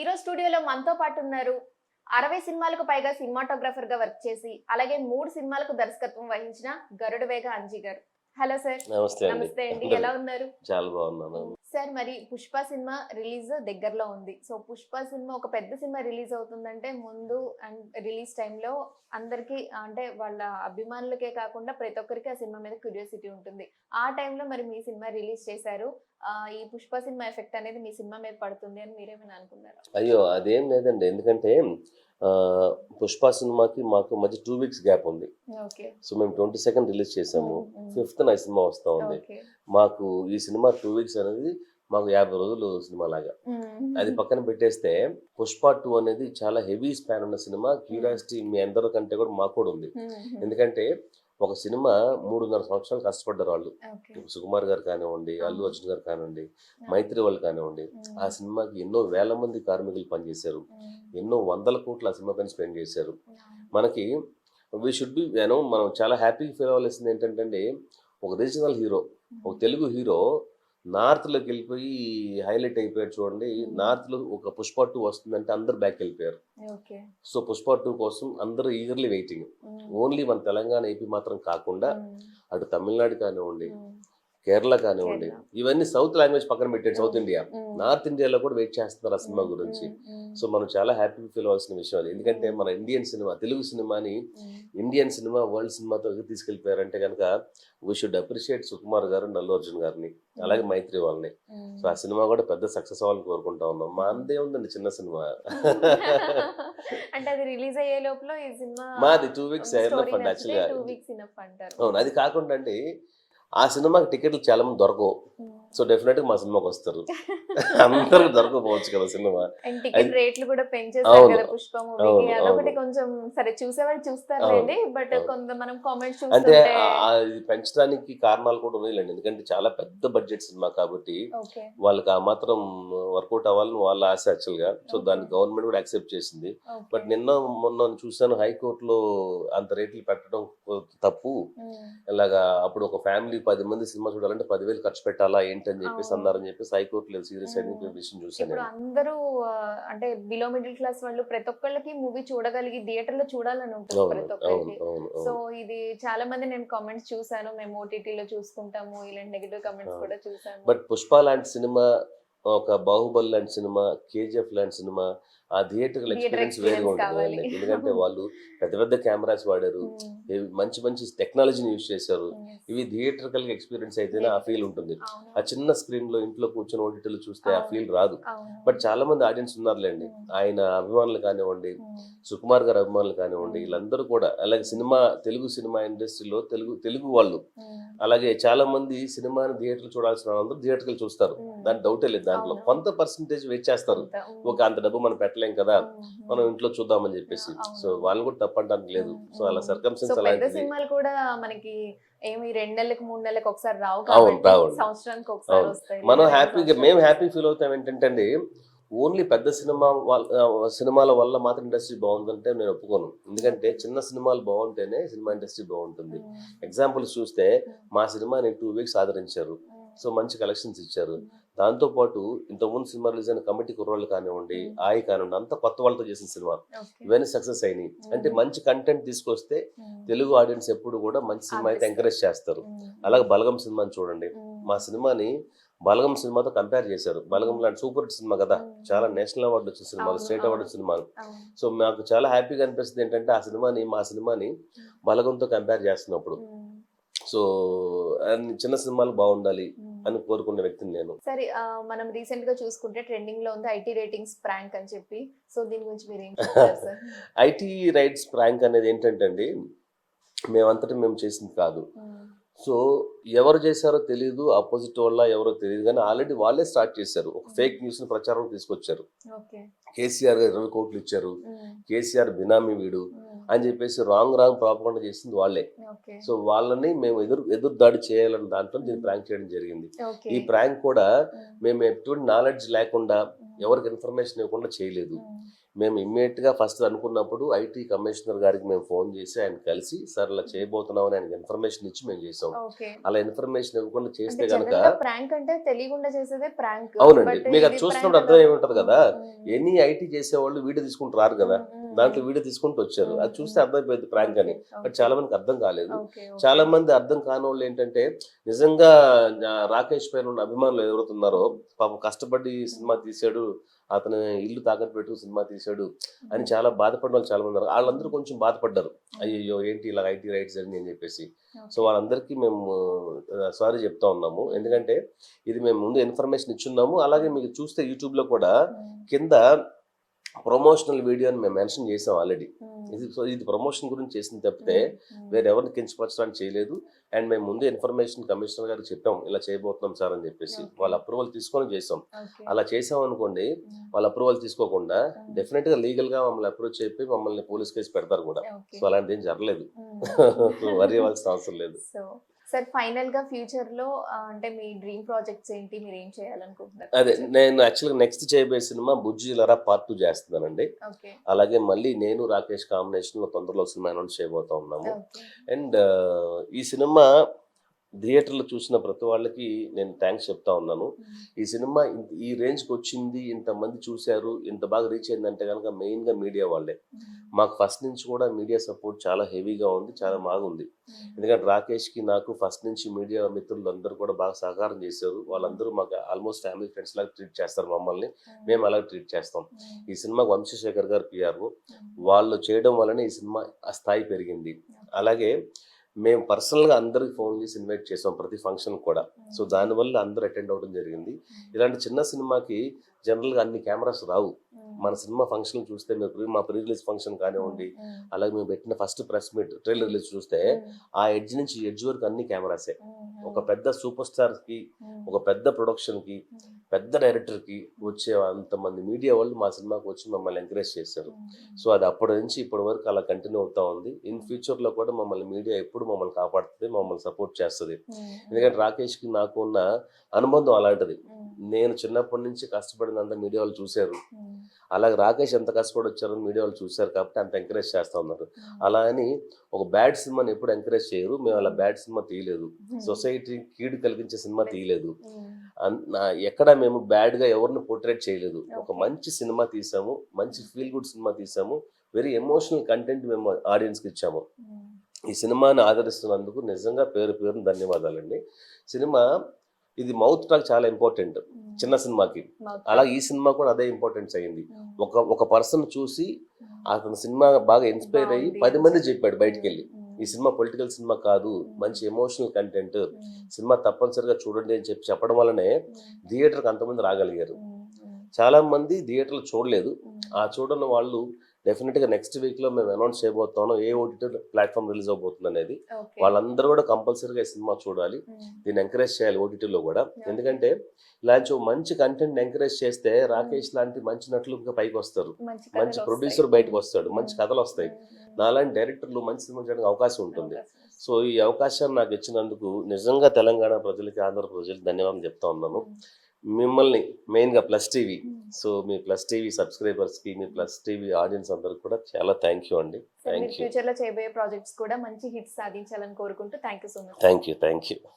Hero స్టూడియోలో మనతో పాటు ఉన్నారు. అరవై సినిమాలకు పైగా సినిమాటోగ్రఫర్గా వర్క్ చేసి అలాగే మూడు సినిమాలకు దర్శకత్వం వహించిన గరుడ వేగ అంజీ గారు. Hello sir. నమస్తే అండి. నమస్తే అండి. ఎలా ఉన్నారు? చాలా బాగున్నాను. సార్ మరి పుష్ప సినిమా రిలీజ్ దగ్గరలో ఉంది. సో పుష్ప సినిమా ఒక పెద్ద సినిమా రిలీజ్ అవుతుందంటే ముందు అండ్ రిలీజ్ టైంలో అందరికీ అంటే వాళ్ళ అభిమానులకే కాకుండా ప్రతి ఒక్కరికి ఆ సినిమా మీద క్యూరియాసిటీ ఉంటుంది. ఆ టైంలో మరి మీ సినిమా రిలీజ్ చేశారు. ఈ పుష్ప సినిమా ఎఫెక్ట్ అనేది మీ సినిమా మీద పడుతుంది అని మీరేమైనా అనుకున్నారా? అయ్యో అదేం లేదండి. ఎందుకంటే పుష్ప సినిమాకి మాకు మధ్య టూ వీక్స్ గ్యాప్ ఉంది. సో మేము ట్వంటీ సెకండ్ రిలీజ్ చేసాము. ఫిఫ్త్ నా సినిమా వస్తా ఉంది. మాకు ఈ సినిమా టూ వీక్స్ అనేది మాకు యాభై రోజులు సినిమా లాగా. అది పక్కన పెట్టేస్తే పుష్ప టూ అనేది చాలా హెవీ స్పాన్ ఉన్న సినిమా. క్యూరియాసిటీ మీ అందరి కంటే కూడా మాకు కూడా ఉంది. ఎందుకంటే ఒక సినిమా మూడున్నర సంవత్సరాలు కష్టపడ్డారు వాళ్ళు. సుకుమార్ గారు కానివ్వండి అల్లు అర్జున్ గారు కానివ్వండి మైత్రి వాళ్ళు కానివ్వండి ఆ. సినిమాకి ఎన్నో వేల మంది కార్మికులు పనిచేశారు. ఎన్నో వందల కోట్లు ఆ సినిమా పైన స్పెండ్ చేశారు. మనకి వీ షుడ్ బి యూనో మనం చాలా హ్యాపీ ఫీల్ అవ్వాల్సింది ఏంటంటే ఒక రీజనల్ హీరో ఒక తెలుగు హీరో నార్త్లోకి వెళ్ళిపోయి హైలైట్ అయిపోయాడు చూడండి. నార్త్లో ఒక పుష్ప టూ వస్తుందంటే అందరు బ్యాక్ వెళ్ళిపోయారు. సో పుష్ప టూ కోసం అందరూ ఈగర్లీ వెయిటింగ్ ఓన్లీ మన తెలంగాణ ఏపీ మాత్రం కాకుండా అటు తమిళనాడు కానివ్వండి కేరళ కానివ్వండి ఇవన్నీ సౌత్ లాంగ్వేజ్ పక్కన పెట్టాడు సౌత్ ఇండియా. నార్త్ ఇండియాలో కూడా వెయిట్ చేస్తున్నారు ఆ సినిమా గురించి. సో మనం చాలా హ్యాపీ ఫీల్ అవ్వాల్సిన విషయం అది. ఎందుకంటే మన ఇండియన్ సినిమా తెలుగు సినిమాని ఇండియన్ సినిమా వరల్డ్ సినిమాతో ఎదుగు తీసుకెళ్ళిపోయారంటే కనుక వీ షుడ్ అప్రిషియేట్ సుకుమార్ గారు నల్లు అర్జున్ గారిని అలాగే మైత్రి వాళ్ళని. సో ఆ సినిమా కూడా పెద్ద సక్సెస్ అవ్వాలని కోరుకుంటా ఉన్నాం. మా అందే ఉందండి చిన్న సినిమా. అంటే అది రిలీజ్ అయ్యే లోపల ఈ సినిమా మాది టూ వీక్స్ ఎయిర్లఫ్ అండి యాక్చువల్గా అవును అది కాకుండా అండి ఆ సినిమాకి టికెట్లు చాలా మంది దొరకవు. సో డెఫినెట్గా మా సినిమాకి వస్తారు. అందరికి దొరకపోవచ్చు కదా సినిమా. టికెట్ రేట్లు కూడా పెంచేస్తారు అవును. కదా పుష్ప మూవీకి. అవును, అదొకటి అవును. కొంచెం సరే చూసేవాళ్ళు చూస్తారులేండి బట్ అవును. కొంత మనం కామెంట్స్ అంటే పెంచడానికి కారణాలు కూడా ఉన్నాయిలేండి. ఎందుకంటే చాలా పెద్ద బడ్జెట్ సినిమా కాబట్టి వాళ్ళకి ఆ మాత్రం వర్కౌట్ అవ్వాలని వాళ్ళ ఆశ యాక్చువల్గా సో. దాన్ని గవర్నమెంట్ కూడా యాక్సెప్ట్ చేసింది. బట్ నిన్న మొన్న చూసాను హైకోర్టులో అంత రేట్లు పెట్టడం తప్పు. ఇలాగా అప్పుడు ఒక ఫ్యామిలీ పది మంది సినిమా చూడాలంటే పదివేలు ఖర్చు పెట్టాలా ఏంటని చెప్పేసి. అన్నారని చెప్పేసి హైకోర్టులో సీరియస్ అయిన. విషయం చూసాను ఇప్పుడు అందరూ అంటే బిలో మిడిల్ క్లాస్ వాళ్ళు ప్రతి ఒక్కళ్ళకి మూవీ చూడగలిగి థియేటర్లో చూడాలని ఉంటుంది ప్రతి ఒక్కరికి సో ఇది చాలా మంది నేను కామెంట్స్ చూసాను మేము ఓటీటీ లో చూసుకుంటాము ఇలాంటి నెగిటివ్ కామెంట్స్. కూడా చూసాను బట్ పుష్ప లాంటి సినిమా ఒక బాహుబలి లాంటి సినిమా కేజీఎఫ్ లాంటి సినిమా ఆ థియేటర్ ఎక్స్పీరియన్స్ వేరుగా ఉంటుంది. ఎందుకంటే వాళ్ళు పెద్ద పెద్ద కెమెరాస్ వాడారు మంచి మంచి టెక్నాలజీని యూజ్ చేశారు. ఇవి థియేటర్ ఎక్స్పీరియన్స్ అయితేనే ఆ ఫీల్ ఉంటుంది. ఆ చిన్న స్క్రీన్లో ఇంట్లో కూర్చొని ఓటీటీలో చూస్తే ఆ. ఫీల్ రాదు. బట్ చాలా మంది ఆడియన్స్ ఉన్నారులేండి. ఆయన అభిమానులు కానివ్వండి. సుకుమార్ గారి అభిమానులు కానివ్వండి. వీళ్ళందరూ కూడా అలాగే సినిమా తెలుగు సినిమా ఇండస్ట్రీలో తెలుగు తెలుగు వాళ్ళు. అలాగే చాలా మంది సినిమాని థియేటర్ చూడాల్సిన వాళ్ళందరూ థియేటర్కి చూస్తారు. దాని డౌటే లేదు దాంట్లో. కొంత పర్సంటేజ్ వెయిట్ చేస్తారు అంత, mm. ఒక అంత డబ్బు మనం పెట్టలేం కదా. మనం ఇంట్లో చూద్దామని చెప్పేసి. సో వాళ్ళు కూడా తప్పడానికి లేదు. సో అలా. సర్కమ్సెన్స్ అలాంటిది సినిమాలు కూడా మనకి ఏమి రెండు నెలలకు మూడు నెలలకు ఒకసారి రావు. సంవత్సరానికి మనం హ్యాపీగా మేము హ్యాపీ. ఫీల్ అవుతాం ఏంటంటే అండి ఓన్లీ పెద్ద సినిమా వాళ్ళ సినిమాల వల్ల మాత్రం ఇండస్ట్రీ బాగుందంటే నేను ఒప్పుకోను ఎందుకంటే చిన్న సినిమాలు బాగుంటేనే సినిమా ఇండస్ట్రీ బాగుంటుంది. ఎగ్జాంపుల్స్ చూస్తే. మా సినిమాని టూ వీక్స్ ఆదరించారు. సో మంచి కలెక్షన్స్ ఇచ్చారు Mm. దాంతో పాటు ఇంతకుముందు సినిమా రిలీజ్ అయిన కమిటీ కుర్రోళ్ళు కానివ్వండి. ఆయి కానివ్వండి అంతా కొత్త వాళ్ళతో చేసిన సినిమా. ఇవన్నీ సక్సెస్ అయినాయి. అంటే మంచి కంటెంట్ తీసుకొస్తే. తెలుగు ఆడియన్స్ ఎప్పుడు కూడా మంచి సినిమా అయితే. ఎంకరేజ్ చేస్తారు. అలాగే బలగం సినిమాని చూడండి. మా సినిమాని బలగం సినిమాతో కంపేర్ చేశారు బలగం లాంటి సూపర్ హిట్ సినిమా కదా. చాలా నేషనల్ అవార్డు వచ్చిన సినిమాలు స్టేట్ అవార్డు. సినిమాలు. సో మాకు చాలా హ్యాపీగా అనిపిస్తుంది ఏంటంటే ఆ సినిమాని మా సినిమాని బలగంతో కంపేర్ చేస్తున్నప్పుడు. సో చిన్న సినిమాలు బాగుండాలి. అని కోరుకునే వ్యక్తిని నేను సరే మనం రీసెంట్గా చూసుకుంటే ట్రెండింగ్లో ఉంది ఐటీ రేటింగ్స్ ప్రాంక్ అని చెప్పి సో దీని గురించి మీరు ఏం ఐటీ రైట్స్ ప్రాంక్ అనేది ఏంటంటే అండి మేమంతటా మేము చేసింది కాదు సో ఎవరు చేశారో తెలియదు ఆపోజిట్ వల్ల ఎవరో తెలియదు కానీ ఆల్రెడీ వాళ్ళే స్టార్ట్ చేశారు. ఒక ఫేక్ న్యూస్ ప్రచారం తీసుకొచ్చారు. కేసీఆర్ గారు ఇరవై కోట్లు ఇచ్చారు. కేసీఆర్ బినామీ వీడు అని చెప్పేసి రాంగ్ రాంగ్ ప్రాపకుండా చేసింది వాళ్ళే. సో వాళ్ళని మేము ఎదురు ఎదురు దాడి చేయాలని దాంట్లో దీన్ని ప్రాంక్ చేయడం జరిగింది. ఈ ప్రాంక్ కూడా మేము. ఎటువంటి నాలెడ్జ్ లేకుండా ఎవరికి ఇన్ఫర్మేషన్ ఇవ్వకుండా చేయలేదు. మేము ఇమ్మీడియట్గా ఫస్ట్ అనుకున్నప్పుడు ఐటీ కమిషనర్ గారికి మేము ఫోన్ చేసి ఆయన కలిసి సార్ ఇలా చేయబోతున్నాం అని ఆయనకి ఇన్ఫర్మేషన్ ఇచ్చి మేము చేసాం. అలా ఇన్ఫర్మేషన్ ఇవ్వకుండా చేస్తే ప్రాంక్ అంటే తెలియకుండా చేసేదే ప్రాంక్. అవునండి. మీకు అది చూస్తున్నప్పుడు అర్థం ఏమి ఉంటది కదా, ఎనీ ఐటీ చేసేవాళ్ళు వీడియో తీసుకుంటూ రారు కదా. దాంట్లో వీడియో తీసుకుంటూ వచ్చారు. అది చూస్తే అర్థమైపోయింది ప్రాంక్ అని. బట్ చాలా మందికి అర్థం కాలేదు. చాలా మంది అర్థం కాని వాళ్ళు ఏంటంటే నిజంగా రాకేష్ పైన ఉన్న అభిమానులు ఎవరుతున్నారో పాపం కష్టపడి ఈ సినిమా తీసాడు అతను ఇల్లు తాకట్టు పెట్టు సినిమా తీసాడు అని చాలా బాధపడిన వాళ్ళు చాలా మంది ఉన్నారు. వాళ్ళందరూ కొంచెం బాధపడ్డారు. అయ్యో ఏంటి ఇలా ఐటీ రైట్స్ అని అని చెప్పేసి. సో వాళ్ళందరికీ మేము సారీ చెప్తా ఉన్నాము. ఎందుకంటే ఇది మేము ముందు ఇన్ఫర్మేషన్ ఇచ్చున్నాము. అలాగే మీకు చూస్తే యూట్యూబ్లో కూడా కింద ప్రమోషనల్ వీడియోని మేము మెన్షన్ చేసాం ఆల్రెడీ. ఇది సో ఇది ప్రమోషన్ గురించి చేసింది తప్పితే వేరే ఎవరిని కించపరచడానికి చేయలేదు. అండ్ మేము ముందు ఇన్ఫర్మేషన్ కమిషనర్ గారికి చెప్పాం ఇలా చేయబోతున్నాం సార్ అని చెప్పేసి. వాళ్ళ అప్రూవల్ తీసుకొని చేసాం. అలా చేసాం అనుకోండి వాళ్ళ అప్రూవల్ తీసుకోకుండా డెఫినెట్గా లీగల్గా మమ్మల్ని అప్రూవ్ చెప్పి మమ్మల్ని పోలీస్ కేసు పెడతారు కూడా. సో అలాంటిది ఏం జరగలేదు వరి అవ్వాల్సిన అవసరం లేదు. సార్ ఫైనల్గా ఫ్యూచర్లో అంటే మీ డ్రీమ్ ప్రాజెక్ట్స్ ఏంటి? మీరు ఏం చేయాలనుకుంటున్నారు అదే నేను యాక్చువల్గా నెక్స్ట్ చేయబోయే సినిమా బుజ్జి లరా పార్ట్ టూ చేస్తున్నానండి. అలాగే మళ్ళీ నేను రాకేష్ కాంబినేషన్లో తొందరలో సినిమా అనౌన్స్ చేయబోతా ఉన్నాము. అండ్ ఈ సినిమా థియేటర్లో చూసిన ప్రతి వాళ్ళకి నేను థ్యాంక్స్ చెప్తా ఉన్నాను. ఈ సినిమా ఇంత- ఈ రేంజ్కి వచ్చింది ఇంతమంది చూశారు ఇంత బాగా రీచ్ అయిందంటే కనుక మెయిన్గా మీడియా వాళ్ళే. మాకు ఫస్ట్ నుంచి కూడా మీడియా సపోర్ట్ చాలా హెవీగా ఉంది చాలా బాగుంది ఎందుకంటే రాకేష్కి నాకు ఫస్ట్ నుంచి మీడియా మిత్రులు అందరూ కూడా బాగా సహకారం చేశారు. వాళ్ళందరూ మాకు ఆల్మోస్ట్ ఫ్యామిలీ ఫ్రెండ్స్ లాగా ట్రీట్ చేస్తారు మమ్మల్ని. మేము అలాగే ట్రీట్ చేస్తాం. ఈ సినిమాకి వంశశేఖర్ గారు పిఆర్ వాళ్ళు చేయడం వల్లనే ఈ సినిమా ఆ స్థాయి పెరిగింది. అలాగే మేము పర్సనల్గా అందరికి ఫోన్ చేసి ఇన్వైట్ చేసాం ప్రతి ఫంక్షన్ కూడా. సో దానివల్ల అందరూ అటెండ్ అవ్వడం జరిగింది. ఇలాంటి చిన్న సినిమాకి జనరల్గా అన్ని కెమెరాస్ రావు. మన సినిమా ఫంక్షన్ చూస్తే మీరు మా ప్రీ రిలీజ్ ఫంక్షన్ కానివ్వండి అలాగే మేము పెట్టిన first press meet trailer release చూస్తే ఆ ఎడ్జ్ నుంచి ఎడ్జ్ వరకు అన్ని కెమెరాసే ఒక పెద్ద సూపర్ స్టార్కి ఒక పెద్ద ప్రొడక్షన్కి పెద్ద డైరెక్టర్కి వచ్చే అంతమంది మీడియా వాళ్ళు మా సినిమాకి వచ్చి మమ్మల్ని ఎంకరేజ్ చేశారు. సో అది అప్పటి నుంచి ఇప్పటి వరకు అలా కంటిన్యూ అవుతా ఉంది. ఇన్ ఫ్యూచర్లో కూడా మమ్మల్ని మీడియా ఎప్పుడు మమ్మల్ని కాపాడుతుంది మమ్మల్ని సపోర్ట్ చేస్తుంది. ఎందుకంటే రాకేష్కి నాకు ఉన్న అనుబంధం అలాంటిది. నేను చిన్నప్పటి నుంచి కష్టపడినంత మీడియా వాళ్ళు చూశారు. అలాగే రాకేష్ ఎంత కష్టపడి వచ్చారో మీడియా వాళ్ళు చూశారు కాబట్టి అంత ఎంకరేజ్ చేస్తా ఉన్నారు. అలా అని ఒక బ్యాడ్ సినిమాని ఎప్పుడు ఎంకరేజ్ చేయరు. మేము అలా బ్యాడ్ సినిమా తీయలేదు. సొసైటీ కీడు కలిగించే సినిమా తీయలేదు. నా- ఎక్కడ మేము బ్యాడ్గా ఎవరిని పోర్ట్రేట్ చేయలేదు. ఒక. మంచి సినిమా తీసాము మంచి ఫీల్ గుడ్ సినిమా తీసాము వెరీ ఎమోషనల్ కంటెంట్ మేము ఆడియన్స్కి ఇచ్చాము ఈ సినిమాని ఆదరిస్తున్నందుకు నిజంగా పేరు పేరున ధన్యవాదాలండి. సినిమా ఇది మౌత్ టాక్ చాలా ఇంపార్టెంట్ చిన్న సినిమాకి. అలాగే ఈ సినిమా కూడా అదే ఇంపార్టెన్స్ అయింది. ఒక ఒక పర్సన్ చూసి అతని సినిమా బాగా ఇన్స్పైర్ అయ్యి. పది మంది చెప్పాడు బయటికి వెళ్ళి ఈ సినిమా పొలిటికల్ సినిమా కాదు మంచి ఎమోషనల్ కంటెంట్. సినిమా తప్పనిసరిగా చూడండి అని చెప్పి చెప్పడం వల్లనే థియేటర్కి అంతమంది రాగలిగారు. చాలా మంది థియేటర్లు చూడలేదు. ఆ చూడని వాళ్ళు డెఫినెట్గా నెక్స్ట్ వీక్లో మేము అనౌన్స్ చేయబోతున్నాం ఏ ఓటీటీ ప్లాట్ఫామ్ రిలీజ్ అవబోతుంది అనేది వాళ్ళందరూ కూడా కంపల్సరీగా ఈ సినిమా చూడాలి. దీన్ని ఎంకరేజ్ చేయాలి ఓటీటీలో కూడా. ఎందుకంటే ఇలాంటి మంచి కంటెంట్ ఎంకరేజ్ చేస్తే రాకేష్ లాంటి మంచి నటులు ఇంకా పైకి వస్తారు. మంచి ప్రొడ్యూసర్ బయటకు వస్తాడు. మంచి కథలు వస్తాయి. నాలాంటి డైరెక్టర్లు మంచి సినిమా చేయడానికి అవకాశం ఉంటుంది. సో ఈ అవకాశాన్ని నాకు ఇచ్చినందుకు నిజంగా తెలంగాణ ప్రజలకి ఆంధ్ర ప్రజలకి ధన్యవాదాలు చెప్తా ఉన్నాను. మిమ్మల్ని మెయిన్గా ప్లస్ టీవీ సో మీ ప్లస్ టీవీ సబ్స్క్రైబర్స్కి మీ ప్లస్ టీవీ ఆడియన్స్ అందరికి కూడా చాలా థ్యాంక్ యూ అండి. థ్యాంక్ యూ ఫ్యూచర్లో చేయబోయే ప్రాజెక్ట్స్ కూడా మంచి హిట్స్ సాధించాలని కోరుకుంటూ thank you so much thank you thank you